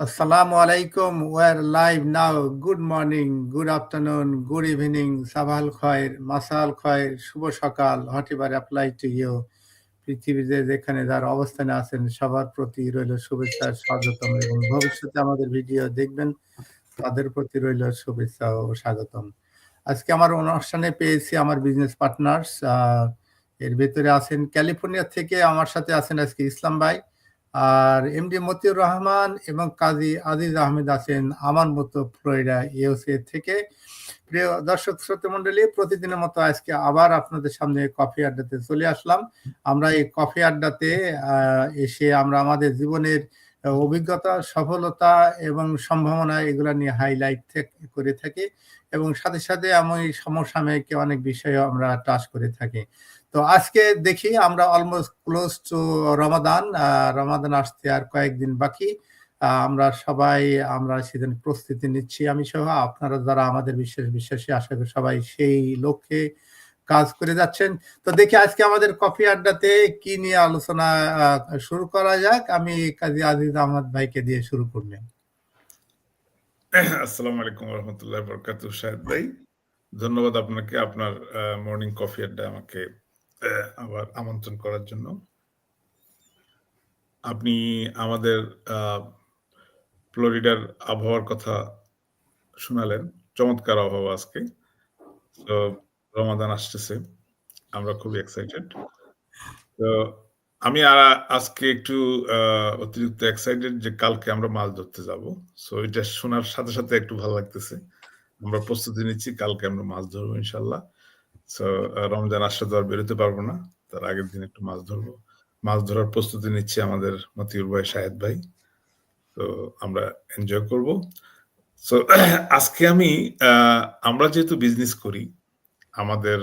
Assalamu alaikum. We're live now. Good morning, good afternoon, good evening, সাবাল খয়ের, মাসাল খয়ের, শুভ সকাল, what apply to you পৃথিবীতে যেখানে যার অবস্থানে আছেন সবার প্রতি রইল শুভেচ্ছা স্বাগতম এবং ভবিষ্যতে আমাদের ভিডিও দেখবেন তাদের প্রতি রইল শুভেচ্ছা ও স্বাগতম আজকে আমার অনুষ্ঠানে পেয়েছি আমার বিজনেস পার্টনার্স এর ভেতরে আছেন ক্যালিফোর্নিয়া থেকে আমার সাথে আছেন আজকে ইসলাম ভাই আর এমডি মতিউর রহমান এবং কাজী আজিজ আহমেদ আছেন আমার মতো ফ্লোরিডা ইউএসএ থেকে। প্রিয় দর্শক শ্রোতা মন্ডলী প্রতিদিনের মতো আজকে আবার আপনাদের সামনে কফি আড্ডাতে চলে আসলাম। আমরা এই কফি আড্ডাতে এসে আমরা আমাদের জীবনের অভিজ্ঞতা, সফলতা এবং সম্ভাবনা এগুলা নিয়ে হাইলাইট করে থাকি এবং সাথে সাথে আমি সমসাময়িক অনেক বিষয়ে আমরা টাচ করে থাকি। তো আজকে দেখি আমরা almost close to Ramadan Ramadan আসতে আর কয়েকদিন বাকি। আমরা সবাই, আমরা সেদিন প্রস্তুতি নিচ্ছি, আমি সহ আপনারা যারা আমাদের বিশ্বাস বিশ্বাসী, আশা করি সবাই সেই লক্ষ্যে কাজ করে যাচ্ছেন। তো দেখি আজকে আমাদের কফি আড্ডাতে কি নিয়ে আলোচনা শুরু করা যাক। আমি কাজী আজিজ আহমদ ভাইকে দিয়ে শুরু করলেন আসসালামু আলাইকুম রহমতুল্লাহ বরকাত ভাই। ধন্যবাদ আপনাকে, আপনার মর্নিং কফি আড্ডা আমাকে আবার আমন্ত্রণ করার জন্য। আপনি আমাদের ফ্লোরিডার আবহাওয়ার কথা শোনালেন। চমৎকার আবহাওয়া আজকে। তো রমাদান আসতেছে। আমরা খুবই এক্সাইটেড তো আমি আজকে একটু অতিরিক্ত এক্সাইটেড যে কালকে আমরা মাছ ধরতে যাব। সো এটা শোনার সাথে সাথে একটু ভালো লাগতেছে। আমরা প্রস্তুতি নিচ্ছি, কালকে আমরা মাছ ধরবো ইনশাল্লাহ। সো রমজান আসলে তো আর বেরোতে পারব না। তার আগের দিন একটু মাছ ধরবো। মাছ ধরার প্রস্তুতি নিচ্ছি আমাদের মতিউর ভাই, শাহেদ ভাই। তো, আমরা এনজয় করব। সো আজকে আমি আমরা যেহেতু বিজনেস করি, আমাদের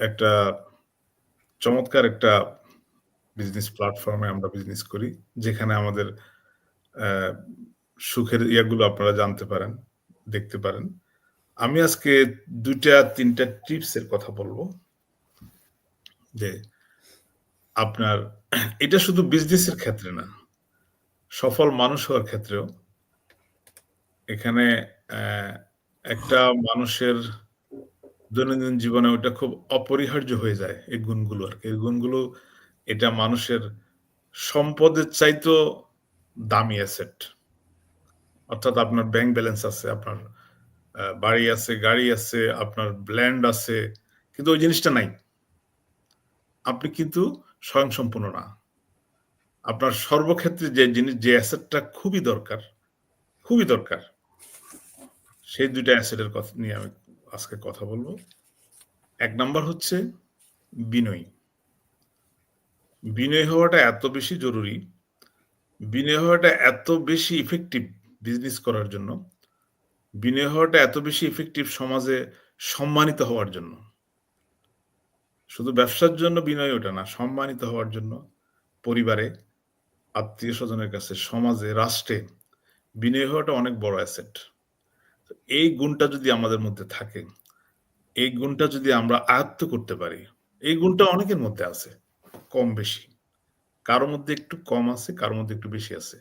একটা চমৎকার একটা বিজনেস প্ল্যাটফর্মে আমরা বিজনেস করি, যেখানে আমাদের সুখের ইয়াগুলো আপনারা জানতে পারেন, দেখতে পারেন। আমি আজকে দুইটা, তিনটা টিপসের কথা বলব যে আপনার, এটা শুধু বিজনেসের ক্ষেত্রে না, সফল মানুষ হওয়ার ক্ষেত্রেও এখানে একটা মানুষের দৈনন্দিন জীবনে ওটা খুব অপরিহার্য হয়ে যায়, এই গুণগুলো আর কি। এই গুণগুলো, এটা মানুষের সম্পদের চাইতো দামি অ্যাসেট অর্থাৎ আপনার ব্যাংক ব্যালেন্স আছে, আপনার বাড়ি আছে, গাড়ি আছে, আপনার ব্ল্যান্ড আছে, কিন্তু ওই জিনিসটা নাই। আপনি কিন্তু স্বয়ংসম্পূর্ণ না। আপনার সর্বক্ষেত্রে যে জিনিস, যে অ্যাসেটটা খুবই দরকার খুবই দরকার, সেই দুইটা অ্যাসেটের কথা নিয়ে আমি আজকে কথা বলব। এক নাম্বার হচ্ছে বিনয়ী। বিনয় হওয়াটা এত বেশি জরুরি। বিনয় হওয়াটা এত বেশি ইফেক্টিভ বিজনেস করার জন্য বিনয় হওয়াটা এত বেশি ইফেক্টিভ সমাজে সম্মানিত হওয়ার জন্য। শুধু ব্যবসার জন্য বিনয় ওটা না, সম্মানিত হওয়ার জন্য পরিবারে আত্মীয় স্বজনের কাছে, সমাজে, রাষ্ট্রে বিনয় হওয়াটা অনেক বড় অ্যাসেট এই গুণটা যদি আমাদের মধ্যে থাকে, এই গুণটা যদি আমরা আয়ত্ত করতে পারি, এই গুণটা অনেকের মধ্যে আছে, কম বেশি। কারোর মধ্যে একটু কম আছে, কারোর মধ্যে একটু বেশি আছে।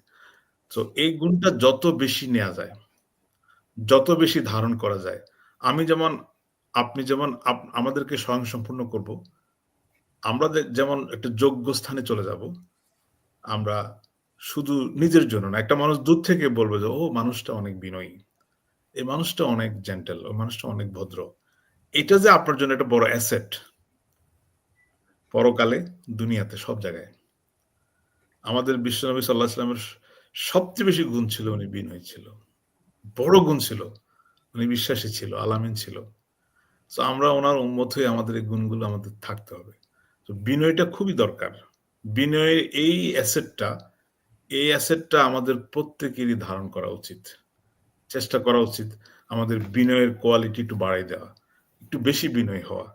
তো এই গুণটা যত বেশি নেওয়া যায় যত বেশি ধারণ করা যায়। আমি যেমন, আপনি যেমন আমাদেরকে স্বয়ংসম্পূর্ণ করব। আমরা যেমন একটা যোগ্য স্থানে চলে যাব, আমরা শুধু নিজের জন্য না, একটা মানুষ দূর থেকে বলবে যে ও মানুষটা অনেক বিনয়ী। এই মানুষটা অনেক জেন্টেল ওই মানুষটা অনেক ভদ্র। এটা যে আপনার জন্য একটা বড় অ্যাসেট পরকালে, দুনিয়াতে, সব জায়গায়। আমাদের বিশ্বনবী সাল্লাহ ইসলামের সবচেয়ে বেশি গুণ ছিল, উনি বিনয় ছিল। বড় গুণ ছিল। উনি বিশ্বাসী ছিল, আলামিন ছিল। তো আমরা ওনার উন্মত হয়ে আমাদের এই গুণগুলো আমাদের থাকতে হবে। তো বিনয়টা খুবই দরকার। বিনয়ের এই অ্যাসেটটা এই অ্যাসেটটা আমাদের প্রত্যেকেরই ধারণ করা উচিত। চেষ্টা করা উচিত আমাদের বিনয়ের কোয়ালিটি একটু বাড়াই দেওয়া, একটু বেশি বিনয় হওয়া।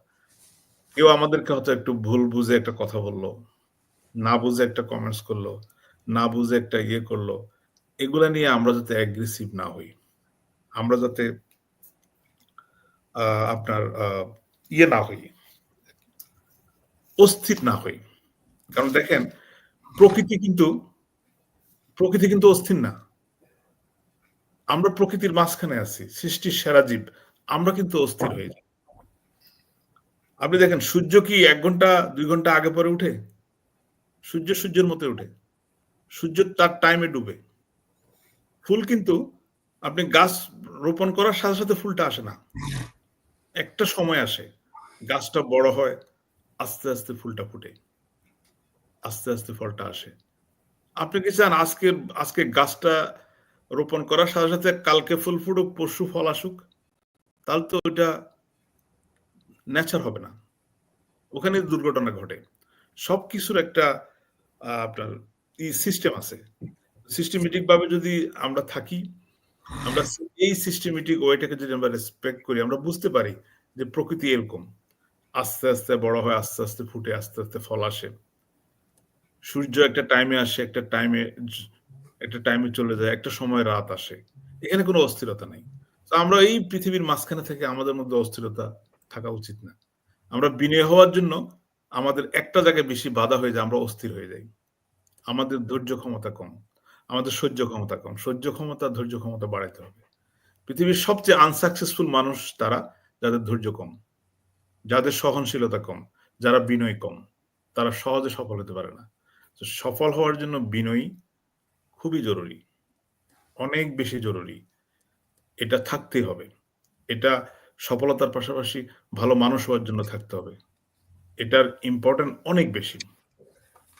কেউ আমাদেরকে হয়তো একটু ভুল বুঝে একটা কথা বলল, না বুঝে একটা কমেন্টস করল, না বুঝে একটা ইয়ে করল, এগুলা নিয়ে আমরা যাতে অ্যাগ্রেসিভ না হই। আমরা যাতে আপনার ইয়ে না হই, অস্থির না হই। কারণ দেখেন, প্রকৃতি কিন্তু প্রকৃতি কিন্তু অস্থির না। আমরা প্রকৃতির মাঝখানে আছি, সৃষ্টির সেরা জীব, আমরা কিন্তু অস্থির হয়ে যাই। আপনি দেখেন, সূর্য কি এক ঘণ্টা, দুই ঘণ্টা আগে পরে উঠে? সূর্য সূর্যের মতো উঠে। সূর্য তার টাইমে ডুবে। ফুল কিন্তু আপনি গাছ রোপণ করার সাথে সাথে ফুলটা আসে না। একটা সময় আসে, গাছটা বড় হয়, আস্তে আস্তে ফুলটা ফুটে, আস্তে আস্তে ফলটা আসে। আপনি কি চান আজকে আজকে গাছটা রোপণ করার সাথে সাথে কালকে ফুল ফুটুক, পরশু ফল আসুক? তাহলে তো ওইটা ন্যাচার হবে না। ওখানে দুর্ঘটনা ঘটে। সব কিছুর একটা আপনার ই সিস্টেম আছে। সিস্টেমেটিক ভাবে যদি আমরা থাকি আমরা এই সিস্টেমেটিক ওয়েটাকে যদি আমরা রেসপেক্ট করি, আমরা বুঝতে পারি যে প্রকৃতি এরকম। আস্তে আস্তে বড় হয় আস্তে আস্তে ফুটে, আস্তে আস্তে ফল আসে। সূর্য একটা টাইমে আসে, একটা টাইমে একটা টাইমে চলে যায়, একটা সময় রাত আসে। এখানে কোনো অস্থিরতা নেই। তো আমরা এই পৃথিবীর মাঝখানে থেকে আমাদের মধ্যে অস্থিরতা থাকা উচিত না। আমরা বিনয় হওয়ার জন্য আমাদের একটা জায়গায় বেশি বাধা হয়ে যায়, আমরা অস্থির হয়ে যাই। আমাদের ধৈর্য ক্ষমতা কম। আমাদের সহ্য ক্ষমতা কম। সহ্য ক্ষমতা, ধৈর্য ক্ষমতা বাড়াইতে হবে। পৃথিবীর সবচেয়ে আনসাকসেসফুল মানুষ তারা, যাদের ধৈর্য কম, যাদের সহনশীলতা কম, যারা বিনয় কম, তারা সহজে সফল হতে পারে না। সফল হওয়ার জন্য বিনয়ী খুবই জরুরি, অনেক বেশি জরুরি। এটা থাকতেই হবে। এটা সফলতার পাশাপাশি ভালো মানুষ হওয়ার জন্য থাকতে হবে। এটার ইম্পর্টেন্ট অনেক বেশি।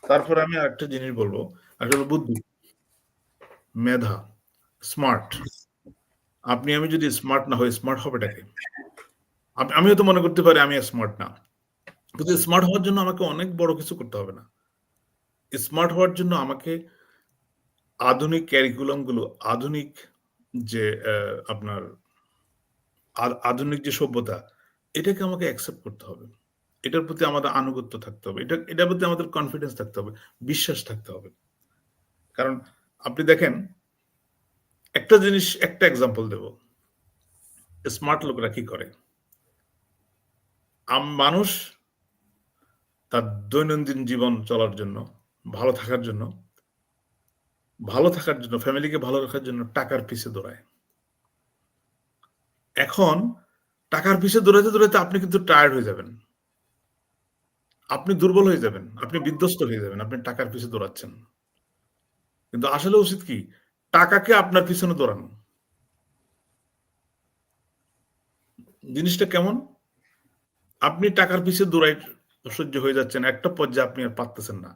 তারপর আমি আরেকটা জিনিস বলব, আসলে বুদ্ধি। মেধা স্মার্ট আপনি, আমি যদি স্মার্ট না হই স্মার্ট হবে ডাকে আমিও তো মনে করতে পারি আমি স্মার্ট না। কিন্তু স্মার্ট হওয়ার জন্য আমাকে অনেক বড় কিছু করতে হবে না। স্মার্ট হওয়ার জন্য আমাকে আধুনিক ক্যারিকুলামগুলো, আধুনিক যে আপনার আধুনিক যে সভ্যতা, এটাকে আমাকে অ্যাকসেপ্ট করতে হবে। এটার প্রতি আমাদের আনুগত্য থাকতে হবে। এটা, এটার প্রতি আমাদের কনফিডেন্স থাকতে হবে, বিশ্বাস থাকতে হবে। কারণ আপনি দেখেন, একটা জিনিস, একটা এক্সাম্পল দেব। স্মার্ট লোকরা কি করে? মানুষ তার দৈনন্দিন জীবন চলার জন্য, ভালো থাকার জন্য, ভালো থাকার জন্য ফ্যামিলিকে ভালো রাখার জন্য টাকার পিছে দৌড়ায়। এখন টাকার পিছে দৌড়াতে দৌড়াতে আপনি কিন্তু টায়ার্ড হয়ে যাবেন। আপনি দুর্বল হয়ে যাবেন, আপনি বিধ্বস্ত হয়ে যাবেন, আপনি টাকার পিছে দৌড়াচ্ছেন। কিন্তু আসলে উচিত কি? টাকাকে আপনার পিছনে দৌড়ানো। জিনিসটা কেমন? আপনি টাকার পিছিয়ে দৌড়াই সহ্য হয়ে যাচ্ছেন, একটা পর্যায়ে আপনি আর পারতেছেন না।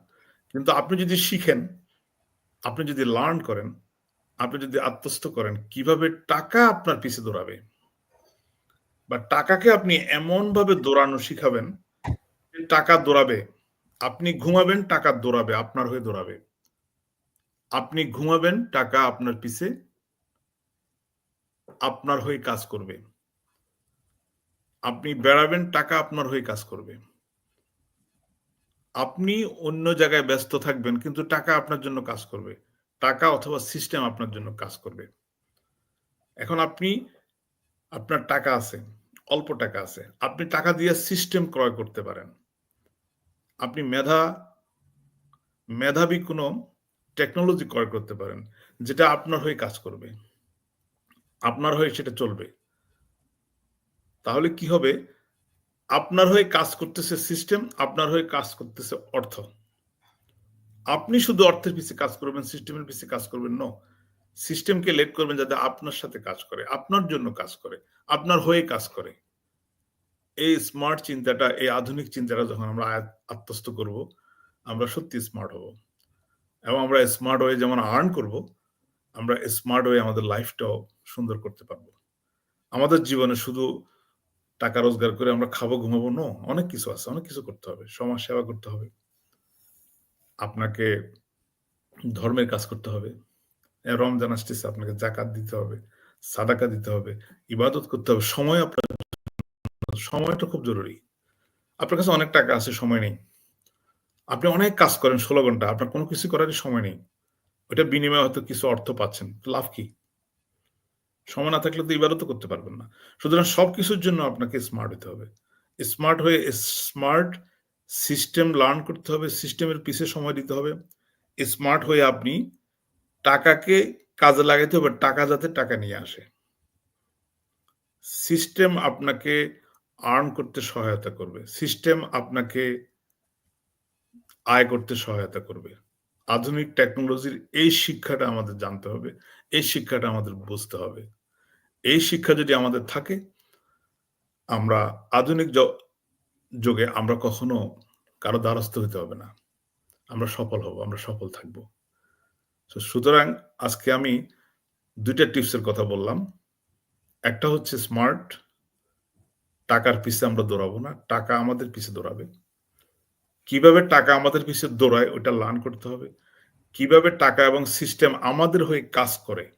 কিন্তু আপনি যদি শিখেন, আপনি যদি লার্ন করেন, আপনি যদি আত্মস্থ করেন, কীভাবে টাকা আপনার পিছিয়ে দৌড়াবে? বা টাকাকে আপনি এমন ভাবে দৌড়ানো শিখাবেন টাকা দৌড়াবে, আপনি ঘুমাবেন, টাকা দৌড়াবে, আপনার হয়ে দৌড়াবে। আপনি ঘুমাবেন, টাকা আপনার পিছে, আপনার হয়ে কাজ করবে। আপনি বেড়াবেন, টাকা আপনার হয়ে কাজ করবে। আপনি অন্য জায়গায় ব্যস্ত থাকবেন, কিন্তু টাকা আপনার জন্য কাজ করবে। টাকা অথবা সিস্টেম আপনার জন্য কাজ করবে। এখন আপনি, আপনার টাকা আছে, অল্প টাকা আছে। আপনি টাকা দিয়ে সিস্টেম ক্রয় করতে পারেন। আপনি মেধা, মেধাবী কোনো টেকনোলজি ক্রয় করতে পারেন, যেটা আপনার হয়ে কাজ করবে। আপনার হয়ে সেটা চলবে। তাহলে কি হবে? আপনার হয়ে কাজ করতেছে সিস্টেম আপনার হয়ে কাজ করতেছে অর্থ। আপনি শুধু অর্থের পিছিয়ে কাজ করবেন সিস্টেমের পিছিয়ে কাজ করবেন ন সিস্টেমকে লেট করবেন যাতে আপনার সাথে কাজ করে, আপনার জন্য কাজ করে, আপনার হয়ে কাজ করে। এই স্মার্ট চিন্তাটা, এই আধুনিক চিন্তাটা যখন আমরা আত্মস্থ করব, আমরা সত্যি স্মার্ট হব। এবং আমরা স্মার্ট হয়ে যেমন আর্ন করব, আমরা স্মার্ট হয়ে আমাদের লাইফটাও সুন্দর করতে পারব। আমাদের জীবনে শুধু টাকা রোজগার করে আমরা খাব, ঘুমাবো নো অনেক কিছু আছে, অনেক কিছু করতে হবে, সমাজ সেবা করতে হবে। আপনাকে ধর্মের কাজ করতে হবে। রমজান আসতেছে, আপনাকে জাকাত দিতে হবে, সাদাকা দিতে হবে, ইবাদত করতে হবে। সময় আপনার সময়টা খুব জরুরি। আপনার কাছে অনেক টাকা আছে, সময় নেই। আপনি অনেক কাজ করেন ষোলো ঘণ্টা, আপনার কোনো কিছু করারই সময় নেই। ওইটা বিনিময়ে হয়তো কিছু অর্থ পাচ্ছেন লাভ কি? সময় না থাকলে তো ইবাদতও করতে পারবেন না। সুতরাং সব কিছুর জন্য আপনাকে স্মার্ট হতে হবে। স্মার্ট হয়ে স্মার্ট সিস্টেম লার্ন করতে হবে সিস্টেমের পিছে সময় দিতে হবে। স্মার্ট হয়ে আপনি টাকাকে কাজে লাগাইতে হবে, টাকা যাতে টাকা নিয়ে আসে। সিস্টেম আপনাকে আর্ন করতে সহায়তা করবে। সিস্টেম আপনাকে আয় করতে সহায়তা করবে। আধুনিক টেকনোলজির এই শিক্ষাটা আমাদের জানতে হবে। এই শিক্ষাটা আমাদের বুঝতে হবে। এই শিক্ষা যদি আমাদের থাকে আমরা আধুনিক যুগে আমরা কখনো কারও দ্বারস্থ হইতে হবে না। আমরা সফল হব, আমরা সফল থাকব। সুতরাং আজকে আমি ২ টা টিপসের কথা বললাম। একটা হচ্ছে স্মার্ট। টাকার পিছে আমরা দৌড়াবো না। টাকা আমাদের পিছে দৌড়াবে। কীভাবে টাকা আমাদের পিছে দৌড়ায় ওইটা লার্ন করতে হবে। কীভাবে টাকা এবং সিস্টেম আমাদের হয়ে কাজ করে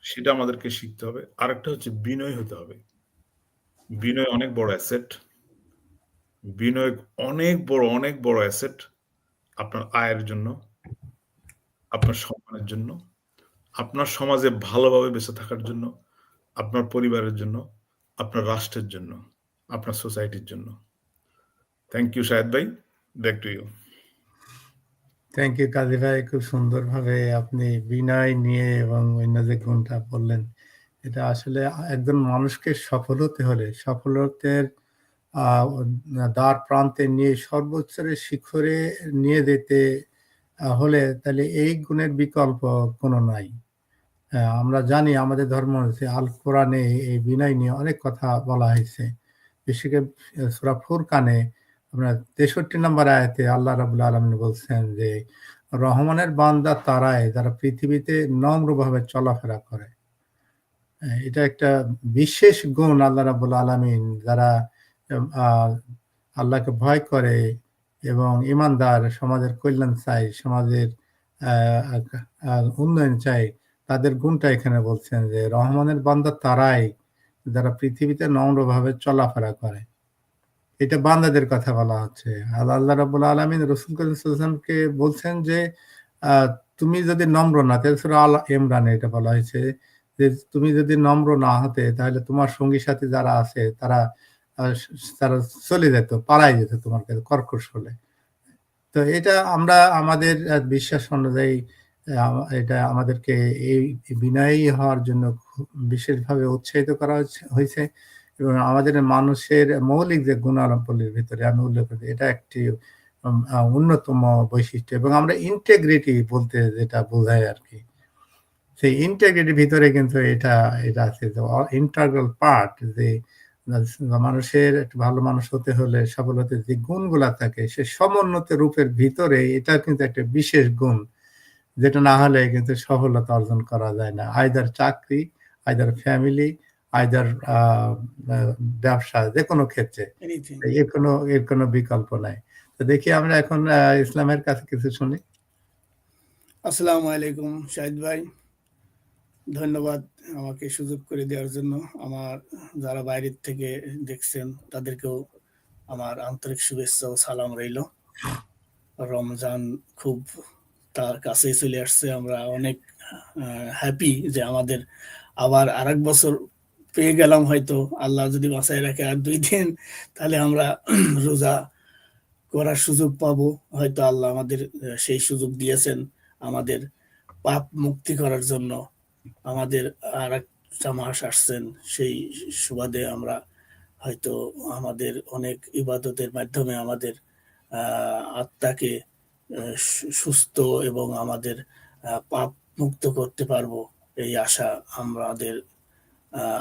সেটা আমাদেরকে শিখতে হবে। আরেকটা হচ্ছে বিনয়ী হতে হবে। বিনয় অনেক বড় অ্যাসেট। বিনয় অনেক বড়, অনেক বড় অ্যাসেট আপনার আয়ের জন্য, আপনার সম্মানের জন্য, আপনার সমাজে ভালোভাবে বেঁচে থাকার জন্য, আপনার পরিবারের জন্য, আপনার রাষ্ট্রের জন্য, আপনার সোসাইটির জন্য। থ্যাংক ইউ শাহেদ ভাই। Back to you. Thank you Kazi ভাই। খুব সুন্দরভাবে আপনি বিনয় নিয়ে এবং অন্য যে গুণটা বললেন, এটা আসলে একজন মানুষকে সফল হতে হলে সফলতের দ্বার প্রান্তে নিয়ে সর্বোচ্চের শিখরে নিয়ে যেতে হলে তাহলে এই গুণের বিকল্প কোনো নাই। আমরা জানি আমাদের ধর্ম হচ্ছে আল কোরআনে এই বিনয় নিয়ে অনেক কথা বলা হয়েছে। বিশেষ করে সূরা ফুরকানে আপনার ৬৩ নম্বর আয়াতে আল্লাহ রাব্বুল আলামিন বলছেন যে, রহমানের বান্দা তারাই যারা পৃথিবীতে নম্রভাবে চলাফেরা করে। এটা একটা বিশেষ গুণ আল্লাহ রাব্বুল আলামিন যারা আল্লাহকে ভয় করে এবং ঈমানদার, সমাজের কল্যাণ চাই সমাজের উন্নয়ন চাই তাদের গুণটা এখানে বলছেন যে, রহমানের বান্দা তারাই যারা পৃথিবীতে নম্রভাবে চলাফেরা করে। এটা বান্দাদের কথা বলা হচ্ছে। আল্লাহ রাব্বুল আলামিন রাসূল করিম সাল্লাল্লাহু বলছেন যে, তুমি যদি নম্র না তাহলে আল ইমরানে এটা বলা হয়েছে যে, তুমি যদি নম্র না হতে তাহলে তোমার সঙ্গী সাথী যারা আছে তারা তারা চলে যেত, পালায় যেত তোমার কাছে কর্কশ হলে। তো এটা আমরা আমাদের বিশ্বাস অনুযায়ী এটা আমাদেরকে এই বিনয়ী হওয়ার জন্য বিশেষভাবে উৎসাহিত করা হয়েছে এবং আমাদের মানুষের মৌলিক যে গুণাবলীর ভিতরে আমি উল্লেখ করি এটা একটি অন্যতম বৈশিষ্ট্য এবং আমরা ইন্টিগ্রিটি বলতে যেটা বোঝাই আরকি। সেই ইন্টিগ্রিটির ভিতরে কিন্তু এটা এটা আছে যে অ ইন্টেগ্রাল পার্ট যে মানুষের একটা ভালো মানুষ হতে হলে সফল হতে যে গুণগুলা থাকে সে সমুন্নত রূপের ভিতরে এটা কিন্তু একটা বিশেষ গুণ। যেটা না হলে কিন্তু সফলতা অর্জন করা যায় না। আইদার চাকরি, either family, either uh uh ব্যবসা যেকোনো ক্ষেত্রে। এর কোনো এর কোনো বিকল্প নাই। তো দেখি আমরা এখন ইসলামের কাছে কিছু শুনি। আসসালামু আলাইকুম শাহিদ ভাই। ধন্যবাদ আমাকে সুযোগ করে দেওয়ার জন্য। আমার যারা বাইরের থেকে দেখছেন তাদেরকেও আমার আন্তরিক শুভেচ্ছা ও সালাম রইল রমজান খুব তার কাছেই চলে আসছে। আমরা অনেক হ্যাপি যে আমাদের আবার আরেক বছর পেয়ে গেলাম হয়তো, আল্লাহ যদি বাঁচায় রাখে আর দুই দিন, তাহলে আমরা রোজা করার সুযোগ পাবো। হয়তো আল্লাহ আমাদের সেই সুযোগ দিয়েছেন আমাদের পাপ মুক্তি করার জন্য। আমাদের আর আরেকটা মাস আসছেন, সেই সুবাদে আমরা হয়তো আমাদের অনেক ইবাদতের মাধ্যমে আমাদের আত্মাকে সুস্থ এবং আমাদের পাপ মুক্ত করতে পারব। এই আশা আমাদের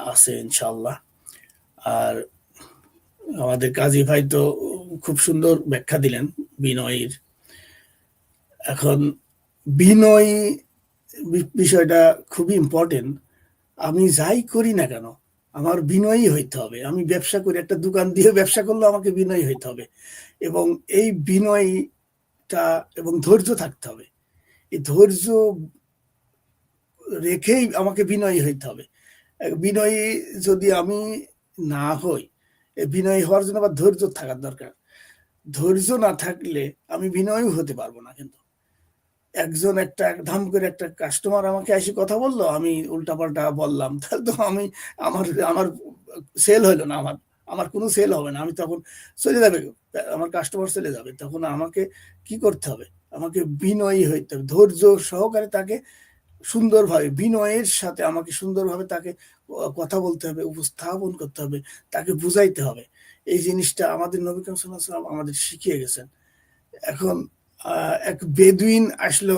আছে ইনশাল্লাহ আর আমাদের কাজী ভাই তো খুব সুন্দর ব্যাখ্যা দিলেন বিনয়ীর। এখন বিনয়ী বিষয়টা খুবই ইম্পর্টেন্ট আমি যাই করি না কেন, আমার বিনয়ী হইতে হবে। আমি ব্যবসা করি, একটা দোকান দিয়ে ব্যবসা করলেও আমাকে বিনয়ী হইতে হবে। এবং এই বিনয়টা এবং ধৈর্য থাকতে হবে। এই ধৈর্য রেখেই আমাকে বিনয়ী হইতে হবে। বিনয়ী যদি আমি না হই, বিনয়ী হওয়ার জন্য আবার ধৈর্য থাকার দরকার। ধৈর্য না থাকলে আমি বিনয়ী হতে পারব না কিন্তু। একজন একটা ধাম করে একটা কাস্টমার আমাকে এসে কথা বলল আমি উল্টাপাল্টা বললাম। তাহলে তো আমি আমার আমার সেল হইল না আমার। আমার কোনো সেল হবে না। আমি তখন চলে যাবে আমার কাস্টমার চলে যাবে। তখন আমাকে কি করতে হবে? আমাকে বিনয়ী হইতে হবে ধৈর্য সহকারে তাকে সুন্দরভাবে, বিনয়ের সাথে আমাকে সুন্দরভাবে তাকে কথা বলতে হবে, উপস্থাপন করতে হবে, তাকে বুঝাইতে হবে। এই জিনিসটা আমাদের নবী করিম সাল্লাল্লাহু আমাদের শিখিয়ে গেছেন। এখন এক বেদুইন আসলো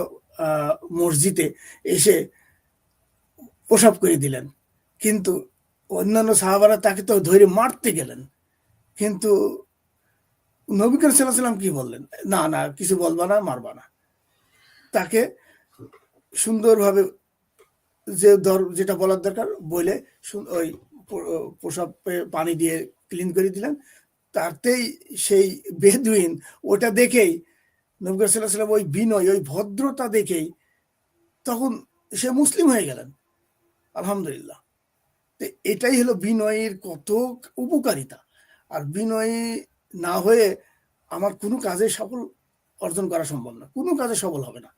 মসজিদে, এসে প্রসাব করে দিলেন। কিন্তু অন্যান্য সাহাবারা তাকে তো ধরে মারতে গেলেন। কিন্তু নবী সাল্লাল্লাহু আলাইহি কি বললেন? না না, কিছু বলবা না, মারবা না। তাকে সুন্দরভাবে যে ধর, যেটা বলার দরকার বলে ওই প্রসাবে পানি দিয়ে ক্লিন করে দিলেন। তাতেই সেই বেদুইন ওটা দেখেই নবী করিম সাল্লাল্লাহু ওই বিনয়, ওই ভদ্রতা দেখেই তখন সে মুসলিম হয়ে গেলেন। আলহামদুলিল্লাহ। তো এটাই হলো বিনয়ের কত উপকারিতা। আর বিনয়ী না হয়ে আমার কোনো কাজে সফল অর্জন করা সম্ভব না। কোনো কাজে সফল হবে না।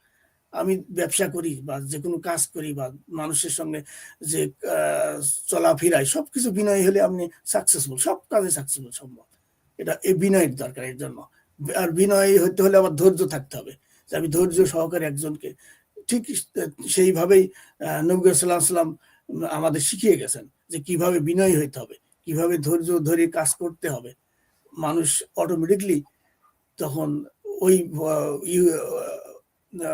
আমি ব্যবসা করি বা যে কোনো কাজ করি বা মানুষের সঙ্গে যে চলাফেরাই সবকিছু বিনয় হলে আপনি সাকসেসফুল সব কাজে সাকসেসফুল সম্ভব। এটা এই বিনয়ের দরকার এর জন্য। আর বিনয় হতে হলে আবার ধৈর্য থাকতে হবে। যে আমি ধৈর্য সহকারে একজনকে ঠিক সেইভাবেই নবী সাল্লাহ সাল্লাম আমাদের শিখিয়ে গেছেন যে কীভাবে বিনয় হইতে হবে, কীভাবে ধৈর্য ধরে কাজ করতে হবে। মানুষ অটোমেটিকলি তখন ওই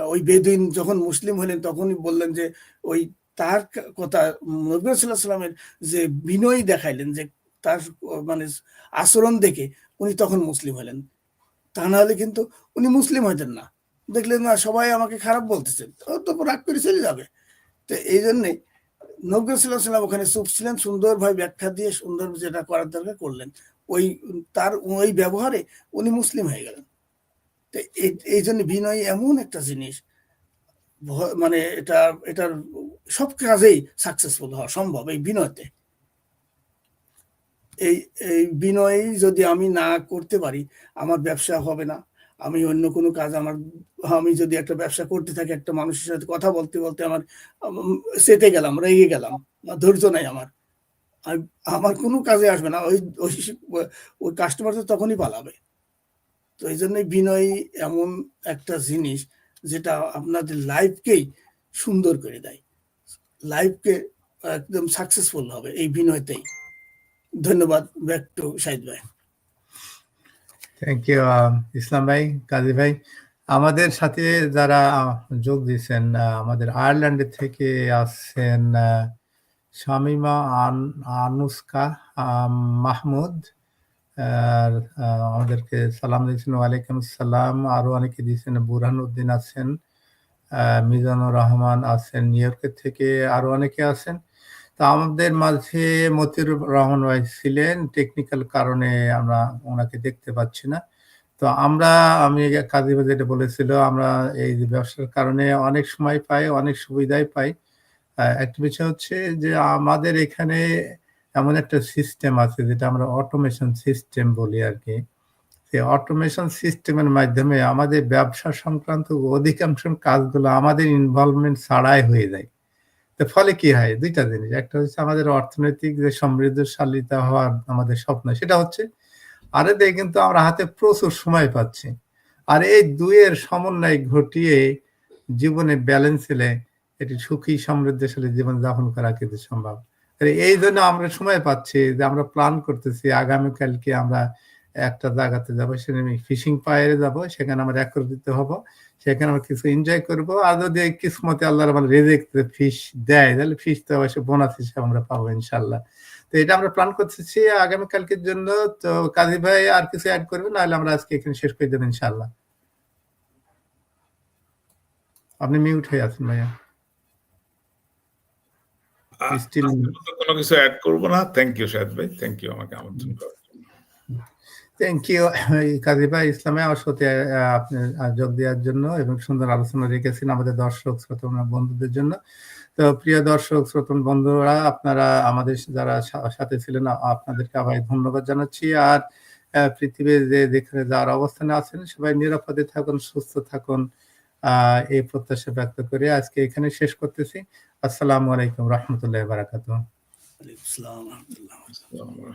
ওই বেদুইন যখন মুসলিম হলেন, তখনই বললেন যে, ওই তার কথা নবী সাল্লাহ সাল্লামের যে বিনয়ী দেখাইলেন, যে তার মানে আচরণ দেখে উনি তখন মুসলিম হলেন। তা না হলে কিন্তু উনি মুসলিম হইতেন না। দেখলেন, না, সবাই আমাকে খারাপ বলতেছে। তো রাগ করে চলে যাবে। তো এই জন্যে নবী ওখানে চুপ ছিলেন, সুন্দরভাবে ব্যাখ্যা দিয়ে সুন্দর যেটা করার দরকার করলেন। ওই, তার, ওই ব্যবহারে উনি মুসলিম হয়ে গেলেন। তো এই- জন্য বিনয় এমন একটা জিনিস মানে এটা, এটার সব কাজেই সাকসেসফুল হওয়া সম্ভব এই বিনয়তে। এই এই বিনয় যদি আমি না করতে পারি, আমার ব্যবসা হবে না। আমি অন্য কোনো কাজ, আমার, আমি যদি একটা ব্যবসা করতে থাকি, একটা মানুষের সাথে কথা বলতে বলতে আমার সেটে গেলাম, রেগে গেলাম ধৈর্য নাই আমার। আমি- আমার কোনো কাজে আসবে না, ওই ওই কাস্টমার তো তখনই পালাবে। তো এই জন্যই বিনয় এমন একটা জিনিস যেটা আপনাদের লাইফকেই সুন্দর করে দেয়। লাইফকে একদম সাকসেসফুল হবে এই বিনয়তেই। ধন্যবাদ ব্যাক টু শাহিদ ভাই। থ্যাংক ইউ ইসলাম ভাই, কাজী ভাই। আমাদের সাথে যারা যোগ দিয়েছেন আমাদের আয়ারল্যান্ডের থেকে আসছেন শামিমা আন- আনুস্কা মাহমুদ। আর আমাদেরকে সালাম দিয়েছেন। ওয়ালাইকুম সালাম আরও অনেকে দিয়েছেন। বুরহান উদ্দিন আছেন মিজানুর রহমান আছেন, নিউ ইয়র্কের থেকে আরও অনেকে আছেন। তা আমাদের মাঝে মতিউর রহমান ভাই ছিলেন। টেকনিক্যাল কারণে আমরা ওনাকে দেখতে পাচ্ছি না। তো আমরা, আমি কাজী যেটা বলেছিল, আমরা এই ব্যবসার কারণে অনেক সময় পাই, অনেক সুবিধাই পাই। একটা বিষয় হচ্ছে যে আমাদের এখানে এমন একটা সিস্টেম আছে যেটা আমরা অটোমেশন সিস্টেম বলি আর কি। সেই অটোমেশন সিস্টেমের মাধ্যমে আমাদের ব্যবসা সংক্রান্ত অধিকাংশ কাজগুলো আমাদের ইনভলভমেন্ট ছাড়াই হয়ে যায়। তো ফলে কি হয়? দুইটা জিনিস। একটা হচ্ছে আমাদের অর্থনৈতিক যে সমৃদ্ধশালিতা হওয়ার আমাদের স্বপ্ন, সেটা হচ্ছে আরে দিয়ে কিন্তু আমরা হাতে প্রচুর সময় পাচ্ছি। আর এই দুইয়ের সমন্বয় ঘটিয়ে জীবনে ব্যালেন্স এলে এটি সুখী, সমৃদ্ধশালী জীবন যাপন করা কিন্তু সম্ভব। এই জন্য আমরা সময় পাচ্ছি যে আমরা প্ল্যান করতেছি আগামীকালকে আমরা একটা জায়গাতে যাব, সেখানে ফিশিং পায়ে যাব, সেখানে আমরা একত্রিত হব, সেখানে আমরা কিছু এনজয় করব। আর যদি কিসমতে আল্লাহর মানে রেজেক্ট ফিশ দেয়, তাহলে ফিশ তো অবশ্যই বোনাস হিসেবে আমরা পাবো ইনশাল্লাহ তো এটা আমরা প্ল্যান করতেছি আগামীকালকের জন্য। তো কাজী ভাই আর কিছু অ্যাড করবেন নাহলে আমরা আজকে এখানে শেষ করে দেবো ইনশাল্লাহ আপনি মিউট হয়ে আছেন ভাইয়া। কোনো কিছু অ্যাড করব না। থ্যাংক ইউ শাহেদ ভাই। থ্যাংক ইউ আমাকে আমন্ত্রণ করার থ্যাংক ইউ কাজী ভাই ইসলামে আমার সাথে আপনি যোগ দেওয়ার জন্য এবং সুন্দর আলোচনা রেখেছেন আমাদের দর্শক শ্রোতন বন্ধুদের জন্য। তো প্রিয় দর্শক শ্রোতন বন্ধুরা আপনারা আমাদের যারা সাথে ছিলেন আপনাদেরকে আবার ধন্যবাদ জানাচ্ছি। আর পৃথিবীর যে যেখানে যার অবস্থানে আছেন সবাই নিরাপদে থাকুন সুস্থ থাকুন। আহ এই প্রত্যাশা ব্যক্ত করে আজকে এখানে শেষ করতেছি। আসসালামু আলাইকুম রহমতুল্লাহ বারাকাতুহ